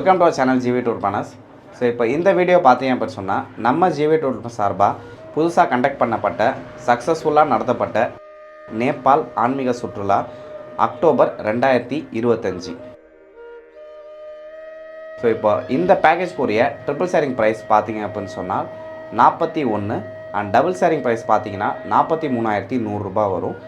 Welcome to our channel GV tour plans so இப்போ இந்த video பார்த்தீங்க அப்படின்னு சொன்னால் நம்ம ஜிவி டூர் சார்பாக புதுசாக கண்டக்ட் பண்ணப்பட்ட சக்ஸஸ்ஃபுல்லாக நடத்தப்பட்ட நேபாள் ஆன்மீக சுற்றுலா அக்டோபர் ரெண்டாயிரத்தி இருபத்தஞ்சி. ஸோ இப்போ இந்த பேக்கேஜ்க்குரிய ட்ரிபிள் ஷேரிங் ப்ரைஸ் பார்த்தீங்க அப்படின்னு சொன்னால் நாற்பத்தி ஒன்று அண்ட் டபுள் ஷேரிங் ப்ரைஸ் பார்த்தீங்கன்னா நாற்பத்தி மூணாயிரத்தி நூறுரூபா வரும்.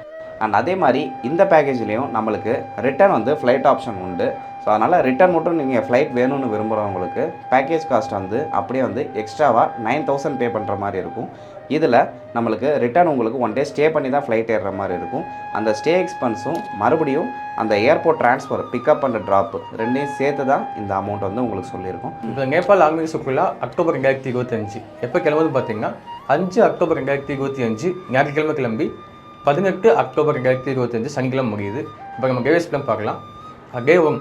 அண்ட் அதே மாதிரி இந்த பேக்கேஜ்லேயும் நம்மளுக்கு ரிட்டர்ன் வந்து ஃப்ளைட் ஆப்ஷன் உண்டு. ஸோ அதனால் ரிட்டர்ன் மட்டும் நீங்கள் ஃப்ளைட் வேணும்னு விரும்புகிறவங்களுக்கு பேக்கேஜ் காஸ்ட் வந்து அப்படியே வந்து எக்ஸ்ட்ராவாக நைன் தௌசண்ட் பே பண்ணுற மாதிரி இருக்கும். இதில் நம்மளுக்கு ரிட்டர்ன் உங்களுக்கு ஒன் டே ஸ்டே பண்ணி தான் ஃப்ளைட் ஏறுற மாதிரி இருக்கும். அந்த ஸ்டே எக்ஸ்பென்ஸும் மறுபடியும் அந்த airport transfer pickup and drop ரெண்டையும் சேர்த்து தான் இந்த அமௌண்ட் வந்து உங்களுக்கு சொல்லியிருக்கோம். இப்போ நேபாள் ஆன்மீக சுற்றுலா அக்டோபர் ரெண்டாயிரத்தி இருபத்தஞ்சு. எப்போ கிளம்புது பார்த்தீங்கன்னா அஞ்சு அக்டோபர் ரெண்டாயிரத்தி இருபத்தி அஞ்சு ஞாயிற்றுக்கிழமை கிளம்பி பதினெட்டு அக்டோபர் ரெண்டாயிரத்தி இருபத்தஞ்சு சனிக்கிழமை முடியுது. இப்போ நம்ம கேவேஸ் பிளான் பார்க்கலாம். அதே ஒன்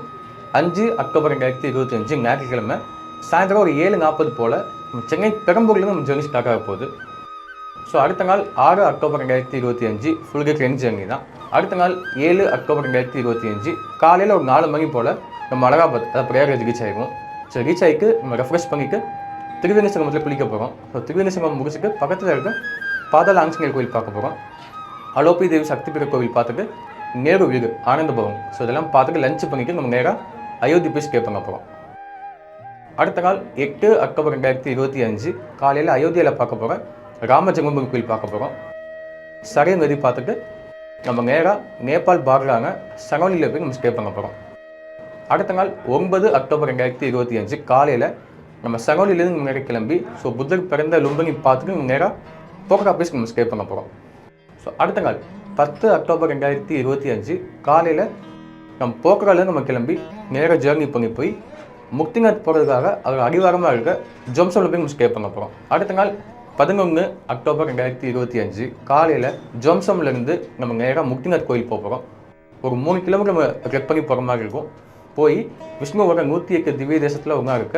அஞ்சு அக்டோபர் ரெண்டாயிரத்தி இருபத்தஞ்சு ஞாயிற்றுக்கிழமை சாயந்தரம் ஒரு ஏழு நாற்பது போல் சென்னை பெரம்பூர்லேருந்து நம்ம ஜேர்னி ஸ்டார்ட் ஆக போகுது. ஸோ அடுத்த நாள் ஆறு அக்டோபர் ரெண்டாயிரத்தி இருபத்தி அஞ்சு ஃபுல் டே ட்ரெயின் ஜேர்னி தான். அடுத்த நாள் ஏழு அக்டோபர் ரெண்டாயிரத்தி இருபத்தி அஞ்சு காலையில் ஒரு நாலு மணி போல் நம்ம அலகாபாத் அதாவது பிரயாகராஜ் ரீச் ஆகிருவோம் ஸோ ரீச் ஆகிட்டு நம்ம ரெஃப்ரெஷ் பண்ணிவிட்டு திருவேணி சங்கமத்தில் குளிக்க போகிறோம் ஸோ திருவேணி சங்கம் முடிச்சுட்டு பக்கத்தில் இருக்க பாதாள ஆஞ்சநேயர் கோயில் பார்க்க போகிறோம் அலோபி தேவி சக்தி பீட கோவில் பார்த்துட்டு நேரு வீடு ஆனந்த பவன். ஸோ இதெல்லாம் பார்த்துட்டு லஞ்ச் பண்ணிவிட்டு நம்ம நேராக அயோத்தி போய் ஸ்டே பண்ண போகிறோம் அடுத்த நாள் எட்டு அக்டோபர் ரெண்டாயிரத்தி இருபத்தி அஞ்சு. காலையில் அயோத்தியில் பார்க்க போகிறோம் ராம ஜெகம்பம் கோயில் பார்க்க போகிறோம் சரைய நதி பார்த்துட்டு நம்ம நேராக நேபாள் பார்டரான சரவணியில் போய் நம்ம ஸ்டே பண்ண போகிறோம் அடுத்த நாள் ஒன்பது அக்டோபர் ரெண்டாயிரத்தி இருபத்தி அஞ்சு. காலையில் நம்ம சகோனிலேருந்து நேரம் கிளம்பி ஸோ புத்தர் பிறந்த லும்பனி பார்த்துட்டு நம்ம நேராக போக்கரா போய் நம்ம ஸ்டே பண்ண போகிறோம் ஸோ அடுத்த நாள் பத்து அக்டோபர் ரெண்டாயிரத்தி இருபத்தி அஞ்சு. காலையில் நம்ம போக்கராலேருந்து நம்ம கிளம்பி நேராக ஜேர்னி பண்ணி போய் முக்திநாத் போகிறதுக்காக அவர் அடிவாரமாக இருக்க ஜொம்சோவில் போய் நம்ம ஸ்டே பண்ண போகிறோம் அடுத்த நாள் பதினொன்று அக்டோபர் ரெண்டாயிரத்தி இருபத்தி அஞ்சு காலையில் ஜொம்சம்லேருந்து நம்ம நேராக முக்திநாத் கோயில் போக போகிறோம் ஒரு மூணு கிலோமீட்டர் நம்ம ட்ரெக் பண்ணி போகிற மாதிரி இருக்கும். போய் விஷ்ணுவோட நூற்றி எட்டு திவ்ய தேசத்தில் ஒன்றா இருக்க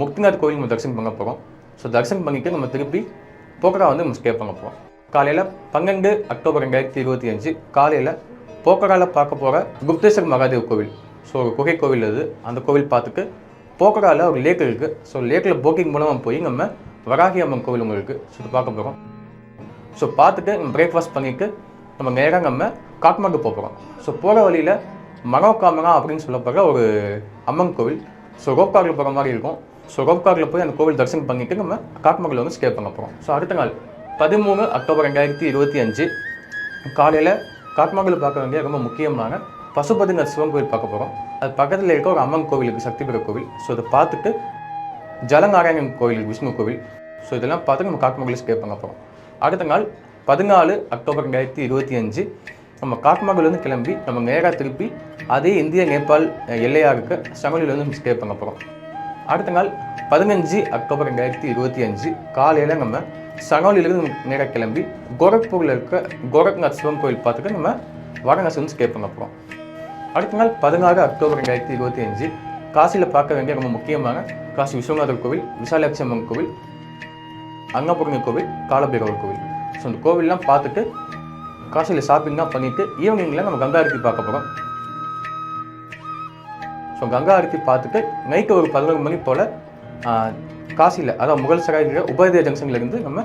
முக்திநாத் கோயில் நம்ம தரிசனம் பண்ண போகிறோம் ஸோ தரிசனம் பண்ணிட்டு நம்ம திருப்பி போக்கரா வந்து நம்ம ஸ்டே பண்ண போகிறோம் காலையில் பன்னெண்டு அக்டோபர் ரெண்டாயிரத்தி இருபத்தி அஞ்சு காலையில் போக்கராவில் பார்க்க போகிற குப்தேஸ்வர் மகாதேவ் கோவில். ஸோ ஒரு குகை கோவில் அது. அந்த கோவில் பார்த்துட்டு போக்கராவில் ஒரு லேக் இருக்குது ஸோ லேக்கில் போக்கிங் மூலமாக போய் நம்ம வராகி அம்மன் கோவில் உங்களுக்கு ஸோ இது பார்க்க போகிறோம் ஸோ பார்த்துட்டு நம்ம பிரேக்ஃபாஸ்ட் பண்ணிவிட்டு நம்ம நேராக நம்ம காட்மாண்டு போகிறோம் ஸோ போகிற வழியில் மனோகாமரா அப்படின்னு சொல்லப்படுற ஒரு அம்மன் கோவில். ஸோ ரோப்காரில் போகிற மாதிரி இருக்கும். ஸோ ரோப்காரில் போய் அந்த கோவில் தரிசனம் பண்ணிட்டு நம்ம காட்மாண்டில் வந்து ஸ்டே பண்ண போகிறோம் ஸோ அடுத்த நாள் பதிமூணு அக்டோபர் ரெண்டாயிரத்தி இருபத்தி அஞ்சு காலையில் காட்மாண்டில் பார்க்க வேண்டிய ரொம்ப முக்கியமான பசுபதிநாத் சிவன் கோவில் பார்க்க போகிறோம் அது பக்கத்தில் இருக்க ஒரு அம்மன் கோவிலுக்கு சக்தி பெற கோவில். ஸோ அதை பார்த்துட்டு ஜலநாராயணன் கோவில் விஷ்ணு கோவில். ஸோ இதெல்லாம் பார்த்து நம்ம காட்மாண்டில் ஸ்டே பண்ண போகிறோம் அடுத்த நாள் பதினாலு அக்டோபர் ரெண்டாயிரத்தி இருபத்தி அஞ்சு நம்ம காட்மாண்டிலேருந்து கிளம்பி நம்ம நேராக திருப்பி அதே இந்திய நேபாள் எல்லையாக இருக்க சங்கலிலேருந்து நம்ம ஸ்டே பண்ண போகிறோம் அடுத்த நாள் பதினஞ்சு அக்டோபர் ரெண்டாயிரத்தி இருபத்தி அஞ்சு காலையில் நம்ம சரௌண்டிலிருந்து நேராக கிளம்பி கோரக்பூரில் இருக்க கோரக்நாத் சிவன் கோயில் பார்த்துட்டு நம்ம வாரணாசி வந்து ஸ்டே பண்ண போகிறோம் அடுத்த நாள் பதினாறு அக்டோபர் ரெண்டாயிரத்தி இருபத்தி அஞ்சு. காசியில் பார்க்க வேண்டிய ரொம்ப முக்கியமான காசி விஸ்வநாதர் கோவில் விசாலாட்சி அம்மன் கோவில் அன்னபூர்ணி கோவில் காலபைரவர் கோவில். ஸோ இந்த கோவில்லாம் பார்த்துட்டு காசியில் ஷாப்பிங்லாம் பண்ணிவிட்டு ஈவினிங்கில் நம்ம கங்கா ஆரத்தி பார்க்க போகிறோம் ஸோ கங்கா ஆரத்தி பார்த்துட்டு நைட்டு ஒரு பதினொரு மணி போல் காசியில் அதாவது முகல் சராயில உபயதே ஜங்ஷன்லேருந்து நம்ம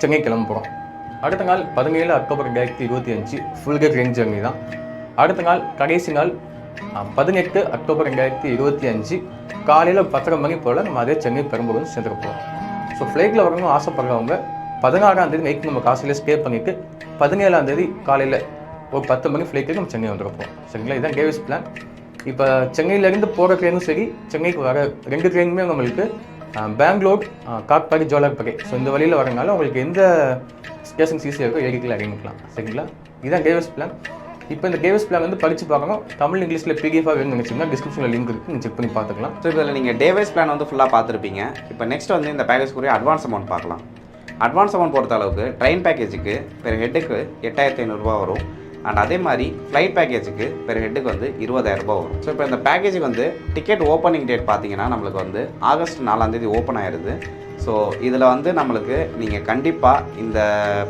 சென்னை கிளம்ப போகிறோம் அடுத்த நாள் பதினேழு அக்டோபர் ரெண்டாயிரத்தி இருபத்தி அஞ்சு ஃபுல் டே ட்ரெயின் ஜர்னி தான். அடுத்த நாள் கடைசி நாள் பதினெட்டு அக்டோபர் ரெண்டாயிரத்தி இருபத்தி அஞ்சு காலையில் பத்தரை மணி போல் நம்ம அதே சென்னை பெரம்பூர் வந்து சேர்ந்துக்க போகிறோம் ஸோ ஃப்ளைட்டில் வரணும்னு ஆசைப்படுறவங்க பதினாறாம் தேதி நைட்டு நம்ம காசியில் ஸ்டே பண்ணிவிட்டு பதினேழாம் தேதி காலையில் ஒரு பத்து மணி ஃப்ளைட்டுக்கு நம்ம சென்னை வந்துருப்போம் சரிங்களா? இதுதான் கேவிஸ் பிளான் இப்போ சென்னையிலேருந்து போகிற ட்ரெயினும் சரி சென்னைக்கு வர ரெண்டு ட்ரெயினுமே நம்மளுக்கு பெங்களூர் காக்பாக்கி ஜோலாக்பாக்கி ஸோ இந்த வழியில் வரனால உங்களுக்கு எந்த ஸ்டேஷன்ஸ் ஈஸியாக இருக்கோ ஏடிக்கில் இறங்கிக்கலாம் சரிங்களா? இதுதான் கேவிஸ் பிளான் இப்போ இந்த கேவிஸ் பிளான் வந்து படித்து பார்க்கணும். தமிழ் இங்கிலீஷில் பிடிஎஃபாக வேணும்னு நினச்சிங்கன்னா டிஸ்கிரிப்ஷனில் லிங்க் இருக்குது நீங்கள் செக் பண்ணி பார்த்துக்கலாம். ஸோ இதில் நீங்கள் டேவைஸ் பிளான் வந்து ஃபுல்லாக பார்த்துருப்பீங்க. இப்போ நெக்ஸ்ட் வந்து இந்த பேக்கேஜ்க்குரிய அட்வான்ஸ் அமௌண்ட் பார்க்கலாம். அட்வான்ஸ் அமௌண்ட் பொறுத்த அளவுக்கு ட்ரெயின் பேக்கேஜுக்கு பெர் ஹெட்டுக்கு எட்டாயிரத்தி ஐநூறுரூவா வரும். அண்ட் அதே மாதிரி ஃப்ளைட் பேக்கேஜுக்கு பெர் ஹெட்டுக்கு வந்து இருபதாயிரரூபா வரும். ஸோ இப்போ இந்த பேக்கேஜுக்கு வந்து டிக்கெட் ஓப்பனிங் டேட் பார்த்தீங்கன்னா நம்மளுக்கு வந்து ஆகஸ்ட் நாலாம் தேதி ஓப்பன் ஆயிடுது ஸோ இதில் வந்து நம்மளுக்கு நீங்கள் கண்டிப்பாக இந்த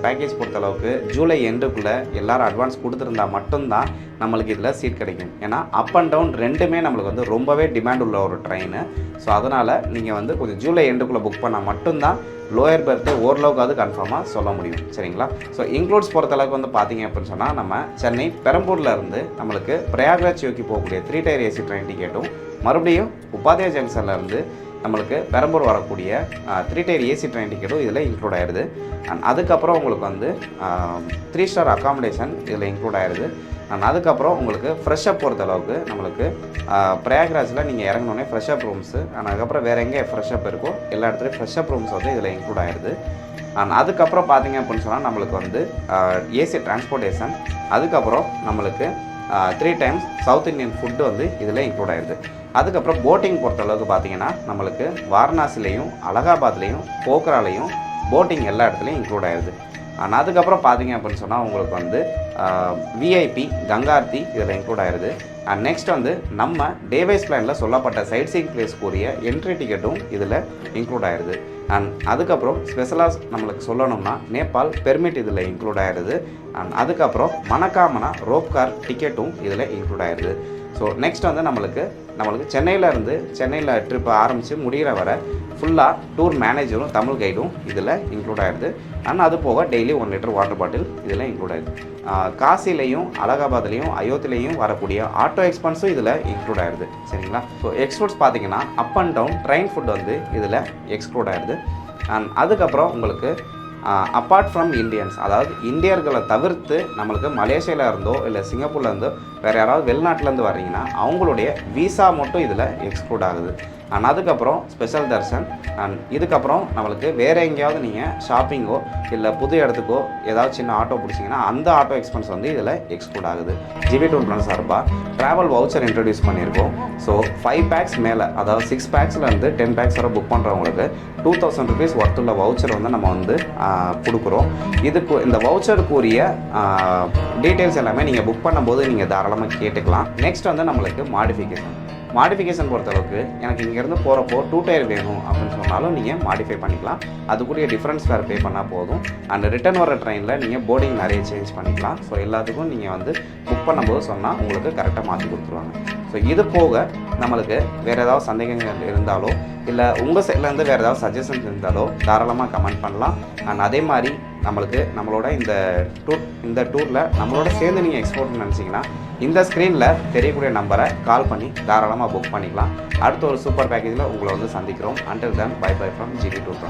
பேக்கேஜ் பொறுத்தளவுக்கு ஜூலை எண்டுக்குள்ளே எல்லாரும் அட்வான்ஸ் கொடுத்துருந்தா மட்டும்தான் நம்மளுக்கு இதில் சீட் கிடைக்கும். ஏன்னா அப் அண்ட் டவுன் ரெண்டுமே நம்மளுக்கு வந்து ரொம்பவே டிமாண்ட் உள்ள ஒரு ட்ரெயின் ஸோ அதனால் நீங்கள் வந்து கொஞ்சம் ஜூலை எண்டுக்குள்ளே புக் பண்ணால் மட்டும்தான் லோயர் பெர்த்து ஓரளவுக்காவது கன்ஃபார்மாக சொல்ல முடியும். சரிங்களா? ஸோ இன்க்ளூட்ஸ் பொறுத்தளவுக்கு வந்து பார்த்தீங்க அப்படின்னு சொன்னால் நம்ம சென்னை பெரம்பூரில் இருந்து நம்மளுக்கு பிரயாக்ராஜ் யோக்கி போகக்கூடிய த்ரீ டயர் ஏசி ட்ரெயின் டிக்கெட்டும் மறுபடியும் உபாத்யா ஜங்ஷன்லேருந்து நம்மளுக்கு பெரம்பூர் வரக்கூடிய த்ரீ டயர் ஏசி ட்ரெயின் டிக்கெட்டும் இதில் இன்க்ளூட் ஆயிடுது அண்ட் அதுக்கப்புறம் உங்களுக்கு வந்து த்ரீ ஸ்டார் அகாமடேஷன் இதில் இன்க்ளூட் ஆயிடுது அண்ட் அதுக்கப்புறம் உங்களுக்கு ஃப்ரெஷ்ஷப் பொறுத்த அளவுக்கு நம்மளுக்கு பிரயாக்ராஜில் நீங்கள் இறங்கினோடனே ஃப்ரெஷ்ஷப் ரூம்ஸு அண்ட் அதுக்கப்புறம் வேறு எங்கே ஃப்ரெஷ்ஷப் இருக்கோ எல்லா இடத்துலையும் ஃப்ரெஷ்ஷப் ரூம்ஸ் வந்து இதில் இன்க்ளூட் ஆயிடுது அண்ட் அதுக்கப்புறம் பார்த்தீங்க அப்படின்னு சொன்னால் நம்மளுக்கு வந்து ஏசி டிரான்ஸ்போர்ட்டேஷன் அதுக்கப்புறம் நம்மளுக்கு three times South Indian food வந்து இதில் இன்க்ளூட் ஆயிடுது அதுக்கப்புறம் போட்டிங் பொறுத்தளவுக்கு பார்த்தீங்கன்னா நம்மளுக்கு வாரணாசிலையும் அலகாபாத்லேயும் போக்ராலையும் போட்டிங் எல்லா இடத்துலையும் இன்க்ளூட் ஆயிடுது ஆனால் அதுக்கப்புறம் பார்த்தீங்க அப்படின்னு சொன்னால் உங்களுக்கு வந்து விஐபி கங்கார்த்தி இதில் இன்க்ளூட் ஆயிடுது அண்ட் நெக்ஸ்ட் வந்து நம்ம டேவைஸ் பிளானில் சொல்லப்பட்ட சைட் சீங் பிளேஸ்க்குரிய என்ட்ரி டிக்கெட்டும் இதில் இன்க்ளூட் ஆயிடுது அண்ட் அதுக்கப்புறம் ஸ்பெஷலாக நம்மளுக்கு சொல்லணும்னா நேபாள் பெர்மிட் இதில் இன்க்ளூட் ஆயிடுது அண்ட் அதுக்கப்புறம் மணக்காமனா ரோப் கார் டிக்கெட்டும் இதில் இன்க்ளூட் ஆயிடுது ஸோ நெக்ஸ்ட் வந்து நம்மளுக்கு நம்மளுக்கு சென்னையில் இருந்து சென்னையில் ட்ரிப் ஆரம்பித்து முடிகிற வரை ஃபுல்லாக டூர் மேனேஜரும் தமிழ் கைடும் இதில் இன்க்ளூட் ஆயிருது அண்ட் அது போக daily one litre water bottle இதில் இன்க்ளூட் ஆயிருது காசிலையும் அலகாபாத்லேயும் அயோத்திலையும் வரக்கூடிய ஆட்டோ எக்ஸ்பென்ஸும் இதில் இன்க்ளூட் ஆயிருது சரிங்களா? ஸோ எக்ஸ்க்ளூட்ஸ் பார்த்தீங்கன்னா up and down train food வந்து இதில் எக்ஸ்க்ளூட் ஆயிருது அண்ட் அதுக்கப்புறம் உங்களுக்கு அப்பார்ட் ஃப்ரம் இந்தியன்ஸ் அதாவது இந்தியர்களை தவிர்த்து நம்மளுக்கு மலேசியாவில் இருந்தோ இல்லை சிங்கப்பூர்லேருந்தோ வேறு யாராவது வெளிநாட்டிலேருந்து வர்றீங்கன்னா அவங்களுடைய விசா மட்டும் இதில் எக்ஸ்க்ளூட் ஆகுது. அண்ட் அதுக்கப்புறம் ஸ்பெஷல் தர்ஷன். அண்ட் இதுக்கப்புறம் நம்மளுக்கு வேறு எங்கேயாவது நீங்கள் ஷாப்பிங்கோ இல்லை புது இடத்துக்கோ ஏதாவது சின்ன ஆட்டோ பிடிச்சிங்கன்னா அந்த ஆட்டோ எக்ஸ்பென்ஸ் வந்து இதில் எக்ஸ்க்ளூட் ஆகுது. ஜிபி டூர் பிளான் சார்பாக ட்ராவல் வவுச்சர் இன்ட்ரடியூஸ் பண்ணியிருக்கோம். ஸோ ஃபைவ் பேக்ஸ் மேலே அதாவது சிக்ஸ் பேக்ஸ்லேருந்து டென் பேக்ஸ் வரை புக் பண்ணுறவங்களுக்கு டூ தௌசண்ட் ருபீஸ் ஒர்த்துள்ள வவுச்சர் வந்து நம்ம வந்து கொடுக்குறோம். இதுக்கு இந்த வவுச்சருக்குரிய டீட்டெயில்ஸ் எல்லாமே நீங்கள் புக் பண்ணும்போது நீங்கள் தாராளமாக கேட்டுக்கலாம். நெக்ஸ்ட் வந்து நம்மளுக்கு மாடிஃபிகேஷன் மாடிஃபிகேஷன் பொறுத்தளவுக்கு எனக்கு இங்கேருந்து போகிறப்போ டூ டயர் வேணும் அப்படின்னு சொன்னாலும் நீங்கள் மாடிஃபை பண்ணிக்கலாம். அதுக்குரிய டிஃப்ரென்ஸ் வேறு பே பண்ணால் போதும். அண்ட் ரிட்டர்ன் வர ட்ரெயினில் நீங்கள் போர்டிங் நிறைய சேஞ்ச் பண்ணிக்கலாம். ஸோ எல்லாத்துக்கும் நீங்கள் வந்து புக் பண்ணும்போது சொன்னால் உங்களுக்கு கரெக்டாக மாற்றி கொடுத்துருவாங்க. ஸோ இது போக நம்மளுக்கு வேறு ஏதாவது சந்தேகங்கள் இருந்தாலோ இல்லை உங்கள் சைட்லேருந்து வேறு ஏதாவது சஜஷன்ஸ் இருந்தாலோ தாராளமாக கமெண்ட் பண்ணலாம். அண்ட் அதே மாதிரி நம்மளுக்கு நம்மளோட இந்த டூர் இந்த டூரில் நம்மளோட சேர்ந்து நீங்கள் எக்ஸ்போர்ட் நினச்சிங்கன்னா இந்த ஸ்க்ரீனில் தெரியக்கூடிய நம்பரை கால் பண்ணி தாராளமாக புக் பண்ணிக்கலாம். அடுத்த ஒரு சூப்பர் பேக்கேஜில் உங்களை வந்து சந்திக்கிறோம். Until then bye bye from GT tour